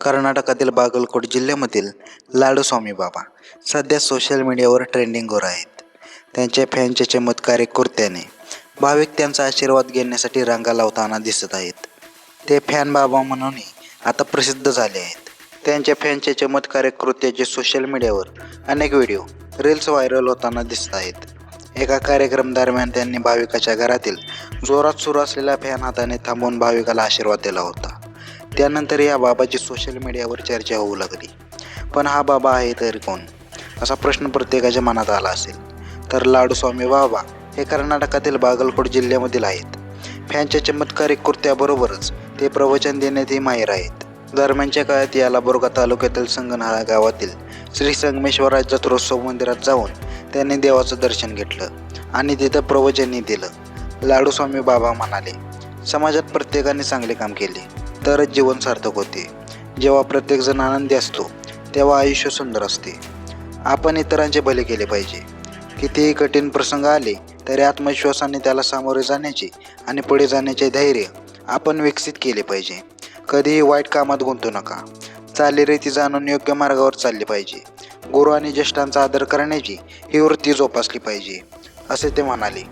कर्नाटकातील बागलकोट जिल्ह्यामधील लाडूस्वामी बाबा सध्या सोशल मीडियावर ट्रेंडिंगवर आहेत. त्यांच्या फॅनच्या चमत्कारिक कृत्याने भाविक त्यांचा आशीर्वाद घेण्यासाठी रांगा लावताना दिसत आहेत. ते फॅन बाबा म्हणूनही आता प्रसिद्ध झाले आहेत. त्यांच्या फॅनच्या चमत्कारिक कृत्याचे सोशल मीडियावर अनेक व्हिडिओ रील्स व्हायरल होताना दिसत आहेत. एका कार्यक्रम दरम्यान त्यांनी भाविकाच्या घरातील जोरात सुरू असलेला फॅन हाताने थांबवून भाविकाला आशीर्वाद दिला होता. त्यानंतर या बाबाची सोशल मीडियावर चर्चा होऊ लागली. पण हा बाबा आहे तरी कोण? असा प्रश्न प्रत्येकाच्या मनात आला असेल. तर लाडूस्वामी बाबा हे कर्नाटकातील बागलकोट जिल्ह्यामधील आहेत. फॅनच्या चमत्कारिक कृत्याबरोबरच ते प्रवचन देण्यातही माहीर आहेत. दरम्यानच्या काळात याला बोरगा तालुक्यातील संगनहाळा गावातील श्री संगमेश्वरा जत्रोत्सव मंदिरात जाऊन त्यांनी देवाचं दर्शन घेतलं आणि तिथं प्रवचनही दिलं. लाडूस्वामी बाबा म्हणाले समाजात प्रत्येकाने चांगले काम केले. तरच जीवन सार्थक होते. जेव्हा प्रत्येकजण आनंदी असतो तेव्हा आयुष्य सुंदर असते. आपण इतरांचे भले केले पाहिजे. कितीही कठीण प्रसंग आले तरी आत्मविश्वासाने त्याला सामोरे जाण्याचे आणि पुढे जाण्याचे धैर्य आपण विकसित केले पाहिजे. कधीही वाईट कामात गुंतू नका. चालीरीती जाणून योग्य मार्गावर चालले पाहिजे. गुरु आणि ज्येष्ठांचा आदर करण्याची ही वृत्ती जोपासली पाहिजे असे ते म्हणाले.